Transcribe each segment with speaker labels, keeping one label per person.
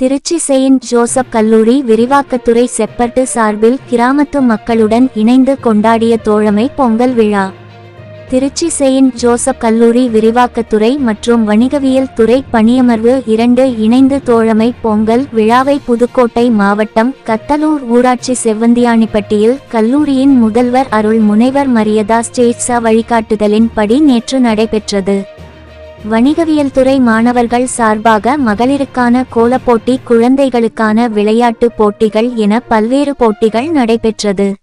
Speaker 1: Trichy Saint Joseph கல்லூரி விரிவாக்கத்துறை செப்பட்டு சார்பில் கிராமத்து மக்களுடன் இணைந்து கொண்டாடிய தோழமை பொங்கல் விழா. திருச்சி செயின்ட் ஜோசப் கல்லூரி விரிவாக்கத்துறை மற்றும் வணிகவியல் துறை பணியமர்வு இரண்டு இணைந்து தோழமை பொங்கல் விழாவை புதுக்கோட்டை மாவட்டம் கத்தலூர் ஊராட்சி செவ்வந்தியானிப்பட்டியில் கல்லூரியின் முதல்வர் அருள் முனைவர் மரியதா ஸ்டேட்ஸா வழிகாட்டுதலின்படி நேற்று நடைபெற்றது. வணிகவியல் துறை மாணவர்கள் சார்பாக மகளிருக்கான கோலப்போட்டி குழந்தைகளுக்கான விளையாட்டு போட்டிகள் என பல்வேறு போட்டிகள் நடைபெற்றது.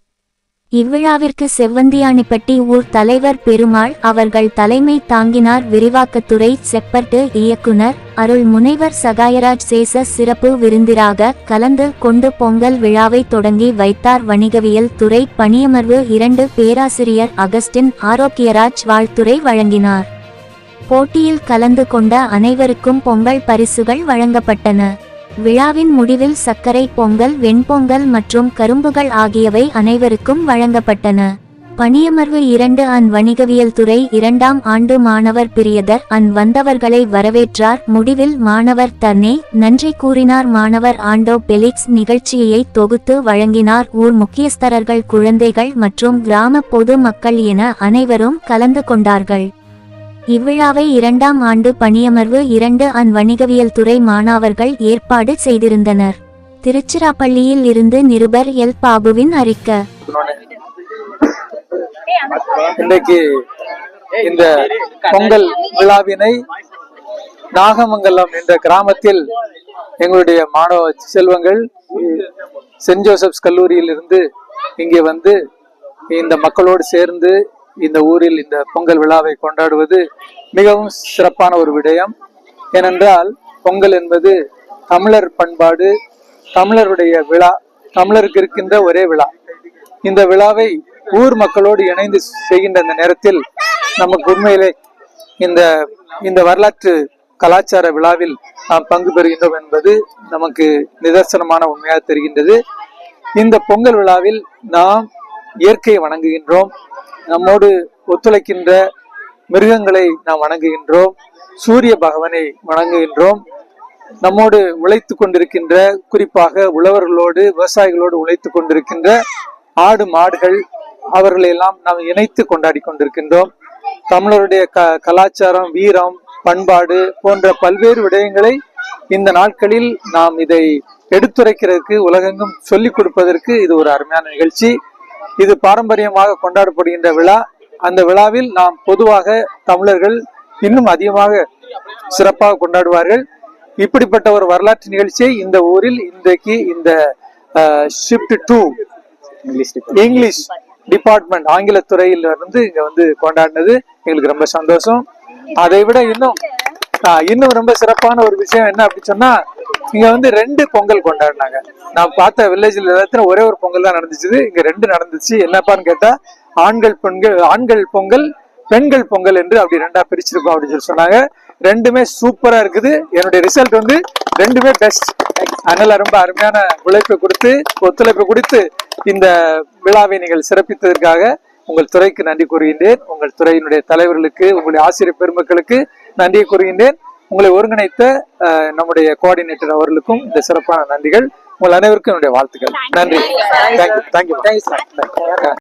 Speaker 1: இவ்விழாவிற்கு செவ்வந்தியானிப்பட்டி ஊர் தலைவர் பெருமாள் அவர்கள் தலைமை தாங்கினார். விரிவாக்கத்துறை செப்பட்டு இயக்குனர் அருள் முனைவர் சகாயராஜ் சேச சிறப்பு விருந்திராக கலந்து கொண்டு பொங்கல் விழாவை தொடங்கி வைத்தார். வணிகவியல் துறை பணியமர்வு இரண்டு பேராசிரியர் அகஸ்டின் ஆரோக்கியராஜ் வாழ்த்துரை வழங்கினார். போட்டியில் கலந்து கொண்ட அனைவருக்கும் பொங்கல் பரிசுகள் வழங்கப்பட்டன. விழாவின் முடிவில் சர்க்கரை பொங்கல் வெண்பொங்கல் மற்றும் கரும்புகள் ஆகியவை அனைவருக்கும் வழங்கப்பட்டன. பணியமர்வு இரண்டு அன் வணிகவியல் துறை இரண்டாம் ஆண்டு மாணவர் பிரியதர் அன் வந்தவர்களை வரவேற்றார். முடிவில் மாணவர் தன்னே நன்றி கூறினார். மாணவர் ஆண்டோ பெலிக்ஸ் நிகழ்ச்சியை தொகுத்து வழங்கினார். ஊர் முக்கியஸ்தரர்கள் குழந்தைகள் மற்றும் கிராம பொது மக்கள் என அனைவரும் கலந்து கொண்டார்கள். இவ்விழாவை இரண்டாம் ஆண்டு பணியமர்வு இரண்டு அன் வணிகவியல் துறை மாணவர்கள் ஏற்பாடு செய்திருந்தனர். திருச்சிராப்பள்ளியில் இருந்து நிருபர் எல். பாபுவின் அறிக்கை.
Speaker 2: இன்றைக்கு இந்த பொங்கல் விழாவினை நாகமங்கலம் என்ற கிராமத்தில் எங்களுடைய மாணவ செல்வங்கள் சென்ட் ஜோசப்ஸ் கல்லூரியில் இருந்து இங்கே வந்து இந்த மக்களோடு சேர்ந்து இந்த ஊரில் இந்த பொங்கல் விழாவை கொண்டாடுவது மிகவும் சிறப்பான ஒரு விடயம். ஏனென்றால் பொங்கல் என்பது தமிழர் பண்பாடு தமிழருடைய விழா தமிழருக்கு இருக்கின்ற ஒரே விழா. இந்த விழாவை ஊர் மக்களோடு இணைந்து செய்கின்ற இந்த நேரத்தில் நமக்கு உண்மையிலே இந்த இந்த வரலாற்று கலாச்சார விழாவில் நாம் பங்கு பெறுகின்றோம் என்பது நமக்கு நிதர்சனமான உண்மையாக தெரிகின்றது. இந்த பொங்கல் விழாவில் நாம் இயற்கையை வணங்குகின்றோம். நம்மோடு ஒத்துழைக்கின்ற மிருகங்களை நாம் வணங்குகின்றோம். சூரிய பகவானை வணங்குகின்றோம். நம்மோடு உழைத்து கொண்டிருக்கின்ற குறிப்பாக உழவர்களோடு விவசாயிகளோடு உழைத்து கொண்டிருக்கின்ற ஆடு மாடுகள் அவர்களை எல்லாம் நாம் இணைத்து கொண்டாடி கொண்டிருக்கின்றோம். தமிழருடைய க கலாச்சாரம் வீரம் பண்பாடு போன்ற பல்வேறு விடயங்களை இந்த நாட்களில் நாம் இதை எடுத்துரைக்கிறதுக்கு உலகெங்கும் சொல்லிக் கொடுப்பதற்கு இது ஒரு அருமையான நிகழ்ச்சி. இது பாரம்பரியமாக கொண்டாடப்படுகின்ற விழா. அந்த விழாவில் நாம் பொதுவாக தமிழர்கள் இன்னும் அதிகமாக சிறப்பாக கொண்டாடுவார்கள். இப்படிப்பட்ட ஒரு வரலாற்று நிகழ்ச்சியை இந்த ஊரில் இன்றைக்கு இந்த ஷிஃப்ட் டூ இங்கிலீஷ் டிபார்ட்மெண்ட் ஆங்கில துறையில இருந்து இங்க வந்து கொண்டாடினது எங்களுக்கு ரொம்ப சந்தோஷம். அதை விட இன்னும் இன்னும் ரொம்ப சிறப்பான ஒரு விஷயம் என்ன அப்படி சொன்னா இங்க வந்து ரெண்டு பொங்கல் கொண்டாடினாங்க. நான் பார்த்த வில்லேஜ்ல எல்லாத்தையும் ஒரே ஒரு பொங்கல் தான் நடந்துச்சு இங்க ரெண்டு நடந்துச்சு. என்னப்பான்னு கேட்டா ஆண்கள் பெண்கள் ஆண்கள் பொங்கல் பெண்கள் பொங்கல் என்று அப்படி ரெண்டா பிரிச்சிருக்கோம் அப்படின்னு சொல்லி சொன்னாங்க. ரெண்டுமே சூப்பரா இருக்குது. என்னுடைய ரிசல்ட் வந்து ரெண்டுமே பெஸ்ட் அதனால ரொம்ப அருமையான உழைப்பை கொடுத்து ஒத்துழைப்பு கொடுத்து இந்த விழாவை நீங்கள் சிறப்பித்ததற்காக உங்கள் துறைக்கு நன்றி கூறுகின்றேன். உங்கள் துறையினுடைய தலைவர்களுக்கு உங்களுடைய ஆசிரியர் பெருமக்களுக்கு நன்றி கூறுகின்றேன். உங்களை ஒருங்கிணைத்த நம்முடைய கோஆர்டினேட்டர் அவர்களுக்கும் இந்த சிறப்பான நன்றிகள். உங்கள் அனைவருக்கும் என்னுடைய வாழ்த்துக்கள். நன்றி. Thank you thank you